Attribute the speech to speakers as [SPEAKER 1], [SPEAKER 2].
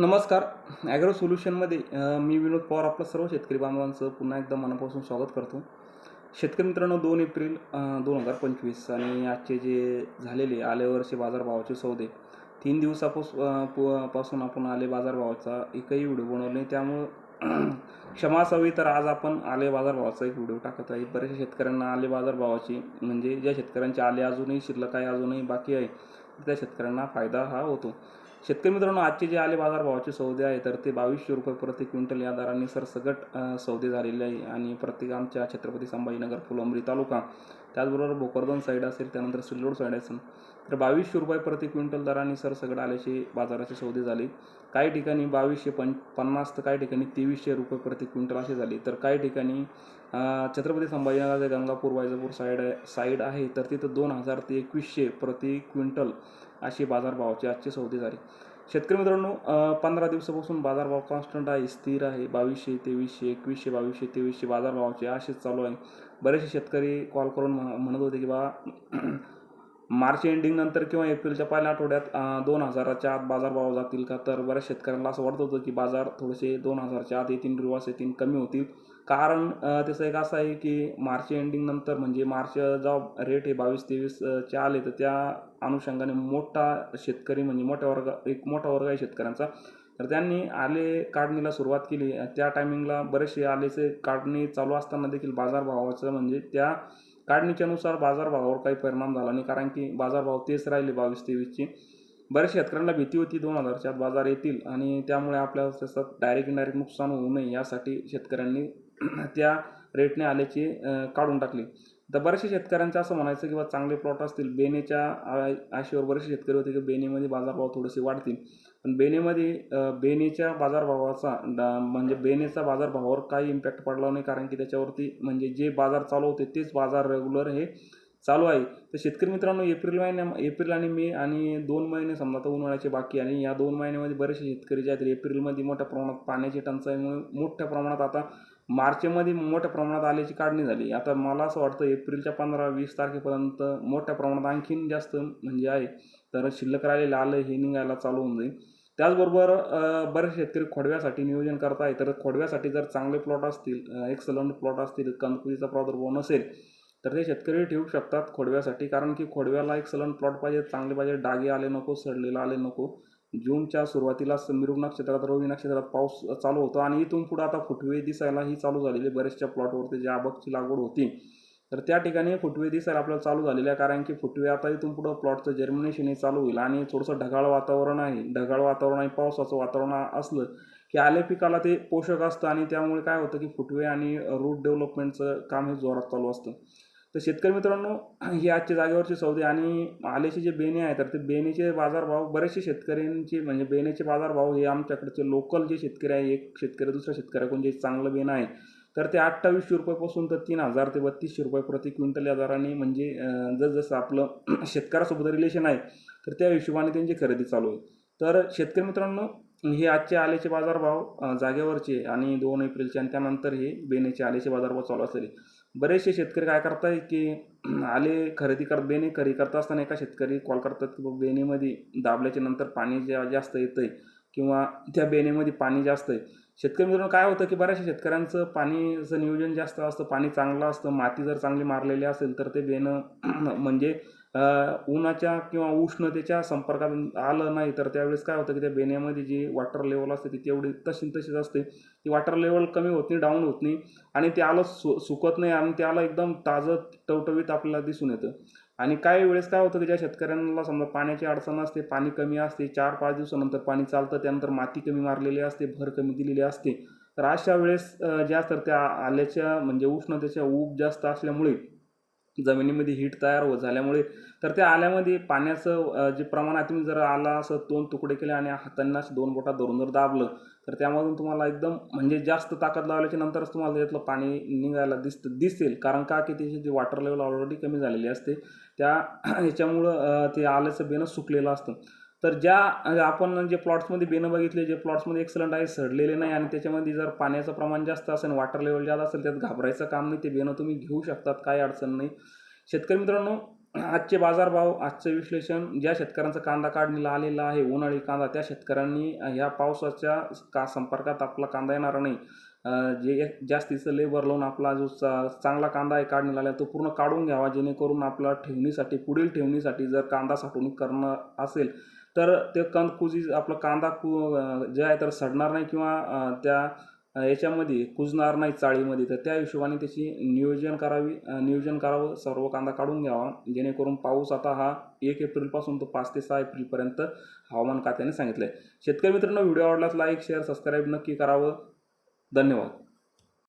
[SPEAKER 1] नमस्कार. ॲग्रो सोल्युशनमध्ये मी विनोद पवार आपलं सर्व शेतकरी बांधवांचं पुन्हा एकदा मनापासून स्वागत करतो. शेतकरी मित्रांनो दोन एप्रिल दोन हजार पंचवीस आणि आजचे जे झालेले आले वर्षी बाजारभावाचे सौदे तीन दिवसापास पु- पासून आपण आले बाजारभावाचा एकही व्हिडिओ बनवला नाही. त्यामुळं क्षमा असावी तर आज आपण आले बाजारभावाचा एक व्हिडिओ टाकत आहे. बऱ्याचशा शेतकऱ्यांना आले बाजारभावाची म्हणजे ज्या शेतकऱ्यांचे आले अजूनही शिल्लक आहे अजूनही बाकी आहे त्या शेतकऱ्यांना फायदा हा होतो. शेतकरी मित्रांनो आजचे जे आले बाजारभावाचे सौदे आहे तर ते बावीसशे रुपये प्रति क्विंटल या दराने सरसगट सौदे झालेले आहे. आणि प्रत्येक आमच्या छत्रपती संभाजीनगर फुलंब्री तालुका त्याचबरोबर भोकरदन साईड असेल त्यानंतर सिल्लोड साईड असेल तर बावीसशे रुपये प्रति क्विंटल दराने सरसगट आल्याचे बाजाराचे सौदे झाले. काही ठिकाणी बावीसशे पं पन्नास तर काही ठिकाणी तेवीसशे रुपये प्रति क्विंटल असे झाले. तर काही ठिकाणी छत्रपती संभाजीनगर जे गंगापूर वैजापूर साईड आहे साईड आहे तर तिथं दोन हजार ते एकवीसशे प्रति क्विंटल असे बाजारभावाचे आजचे सौदे झाले. शेतकरी मित्रांनो पंधरा दिवसापासून बाजारभाव कॉन्स्टंट आहे स्थिर आहे. बावीसशे तेवीसशे एकवीसशे बावीसशे तेवीसशे बाजारभावाचे असेच चालू आहे. बरेचसे शेतकरी कॉल करून म्हणत होते की बा मार्च एंडिंग नंतर किंवा एप्रिलच्या पहिल्या आठवड्यात दोन हजाराच्या आत बाजारभाव जातील का? तर बऱ्याच शेतकऱ्यांना असं वाटत होतं की बाजार थोडेसे दोन हजारच्या आत येतील रिवास येतील कमी होतील. कारण त्याचं एक असं आहे की मार्च एंडिंग नंतर म्हणजे मार्च जेव्हा रेट हे बावीस तेवीस चे आले तर त्या अनुषंगाने मोठा शेतकरी म्हणजे मोठ्या वर्ग एक मोठा वर्ग आहे शेतकऱ्यांचा. तर त्यांनी आले काढणीला सुरुवात केली. त्या टायमिंगला बरेचसे आलेचे काढणी चालू असताना देखील बाजारभावाचं म्हणजे त्या काढणीच्यानुसार बाजारभावावर काही परिणाम झाला नाही. कारण की बाजारभाव तेच राहिले बावीस तेवीसची. बऱ्याच शेतकऱ्यांना भीती होती दोन हजारच्या बाजार येतील आणि त्यामुळे आपल्याला तसं डायरेक्ट इनडायरेक्ट नुकसान होऊ नये यासाठी शेतकऱ्यांनी त्या रेटने आल्याची काढून टाकली. तर बऱ्याचशा शेतकऱ्यांचं असं म्हणायचं की बा चांगले प्लॉट असतील. बेनेच्या आ- आशेवर बरेचसे शेतकरी होते की बेनेमध्ये बाजारभाव थोडेसे वाढतील. पण बेनेमध्ये बेनेच्या बाजारभावाचा डा- म्हणजे बेनेचा बाजारभावावर काही इम्पॅक्ट पडला नाही. कारण की त्याच्यावरती म्हणजे जे बाजार चालू होते तेच बाजार रेग्युलर हे चालू आहे. तर शेतकरी मित्रांनो एप्रिल महिन्या एप्रिल आणि मे आणि दोन महिने समजा तर उन्हाळ्याचे बाकी आणि या दोन महिन्यामध्ये बरेचसे शेतकरी जे आहेत एप्रिलमध्ये मोठ्या प्रमाणात पाण्याची टंचाईमुळे मोठ्या प्रमाणात आता मार्चमध्ये मोठ्या प्रमाणात आल्याची काढणी झाली. आता मला असं वाटतं एप्रिलच्या पंधरा वीस तारखेपर्यंत मोठ्या प्रमाणात आणखीन जास्त म्हणजे आहे. तर शिल्लक राहिलेलं आलं हे निघायला चालू होऊन जाईल. त्याचबरोबर बरेच शेतकरी खोडव्यासाठी नियोजन करत आहे तर खोडव्यासाठी जर चांगले प्लॉट असतील एक्सलंट प्लॉट असतील कंदकुळीचा प्रादुर्भाव नसेल तर ते शेतकरी ठेवू शकतात खोडव्यासाठी. कारण की खोडव्याला एक्सलंट प्लॉट पाहिजे चांगले पाहिजे डागे आले नको सडलेला आले नको. जूनच्या सुरुवातीला मिरुग नक्षत्रात रोहिणी नक्षत्रात पाऊस चालू होतो आणि इथून पुढे आता फुटवे दिसायलाही चालू झालेली बऱ्याचशा प्लॉटवरती जे आबकची लागवड होती. तर त्या ठिकाणी फुटवे दिसायला आपल्याला चालू झालेले आहे कारण की फुटवे आता इथून पुढं प्लॉटचं जर्मिनेशन हे चालू होईल आणि थोडंसं ढगाळ वातावरण आहे. ढगाळ वातावरण आणि पावसाचं वातावरण असलं की आले पिकाला ते पोषक असतं आणि त्यामुळे काय होतं की फुटवे आणि रूट डेव्हलपमेंटचं काम हे जोरात चालू असतं. तर शेतकरी मित्रांनो हे आजच्या जागेवरचे सौदे आणि आलेचे जे बेणे आहे तर ते बेणेचे बाजारभाव बरेचसे शेतकऱ्यांचे म्हणजे बेण्याचे बाजारभाव हे आमच्याकडचे लोकल जे शेतकरी आहे एक शेतकरी दुसऱ्या शेतकऱ्याकडून जे चांगलं बेणं आहे तर ते अठ्ठावीसशे रुपयापासून तर तीन हजार ते बत्तीसशे रुपये प्रति क्विंटल या दराने म्हणजे जसजसं आपलं शेतकऱ्यासोबत रिलेशन आहे तर त्या हिशोबाने त्यांची खरेदी चालू आहे. तर शेतकरी मित्रांनो हे आजचे आलेचे बाजारभाव जागेवरचे आणि दोन एप्रिलचे आणि त्यानंतर हे बेण्याचे आलेचे बाजारभाव चालू असलेले. बरेचसे शेतकरी काय करताय की आले खरेदी करत बेने खरेदी करत असताना एका शेतकरी कॉल करतात की बाबा बेनेमध्ये दाबल्याच्या नंतर पाणी जे जास्त येतंय किंवा त्या बेनेमध्ये पाणी जास्त आहे. शेतकरी मित्रांनो काय होतं की बऱ्याचशा शेतकऱ्यांचं पाणीचं नियोजन जास्त असतं पाणी चांगलं असतं माती जर चांगली मारलेली असेल तर ते बेनं म्हणजे उन्हाच्या किंवा उष्णतेच्या संपर्कात आलं नाही तर त्यावेळेस काय होतं की त्या बेण्यामध्ये जी वॉटर लेवल असते ती तेवढी तशी तशीच असते. ती वॉटर लेवल कमी होत नाही डाऊन होत नाही आणि ते आलं सु सुकत नाही आणि त्याला एकदम ताजं टवटवीत आपल्याला दिसून येतं. आणि काही वेळेस काय होतं की ज्या शेतकऱ्यांना समजा पाण्याची अडचण असते पाणी कमी असते चार पाच दिवसानंतर पाणी चालतं त्यानंतर माती कमी मारलेली असते भर कमी दिलेली असते. तर अशा वेळेस ज्या तर त्या आल्याच्या म्हणजे उष्णतेच्या ऊब जास्त असल्यामुळे जमिनीमध्ये हीट तयार होत झाल्यामुळे तर त्या आल्यामध्ये पाण्याचं जे प्रमाण आहे तुम्ही जर आला असं दोन तुकडे केले आणि हातांना असं दोन बोटात धरून जर दाबलं तर त्यामधून तुम्हाला एकदम म्हणजे जास्त ताकद लावल्याच्या नंतरच तुम्हाला त्यातलं पाणी निघायला दिसतं दिसेल. कारण का? की त्याची जी वॉटर लेवल ऑलरेडी कमी झालेली असते. त्या ह्याच्यामुळं ते आल्याचं बेनं सुकलेलं असतं. तर ज्या आपण जे प्लॉट्समध्ये बेनं बघितले जे प्लॉट्समध्ये एक्सलंट आहे सडलेले नाही आणि त्याच्यामध्ये जर पाण्याचं प्रमाण जास्त असेल वॉटर लेवल जास्त असेल त्यात घाबरायचं काम नाही ते बेनं तुम्ही घेऊ शकतात काही अडचण नाही. शेतकरी मित्रांनो आजचे बाजारभाव आजचं विश्लेषण ज्या शेतकऱ्यांचा कांदा काढणीला आलेला आहे उन्हाळी कांदा त्या शेतकऱ्यांनी ह्या पावसाच्या का संपर्कात आपला कांदा येणार नाही. जे जास्तीचं लेबर लावून आपला जो चा- चांगला कांदा आहे काढणीला आला तो पूर्ण काढून घ्यावा जेणेकरून आपला ठेवणीसाठी पुढील ठेवणीसाठी जर कांदा साठवणूक करणं असेल तर ते कंद कुजी आपला कांदा कु जे आहे तर सडणार नाही किंवा त्या याच्यामध्ये कुजणार नाही चाळीमध्ये. तर त्या हिशोबाने त्याची नियोजन करावी नियोजन करावं सर्व कांदा काढून घ्यावा. जेणेकरून पाऊस आता हा एक एप्रिलपासून तो पाच ते सहा एप्रिलपर्यंत हवामान खात्याने सांगितलं आहे शेतकरी मित्रांनो व्हिडिओ आवडलाच लाईक शेअर सबस्क्राईब नक्की करावं. धन्यवाद.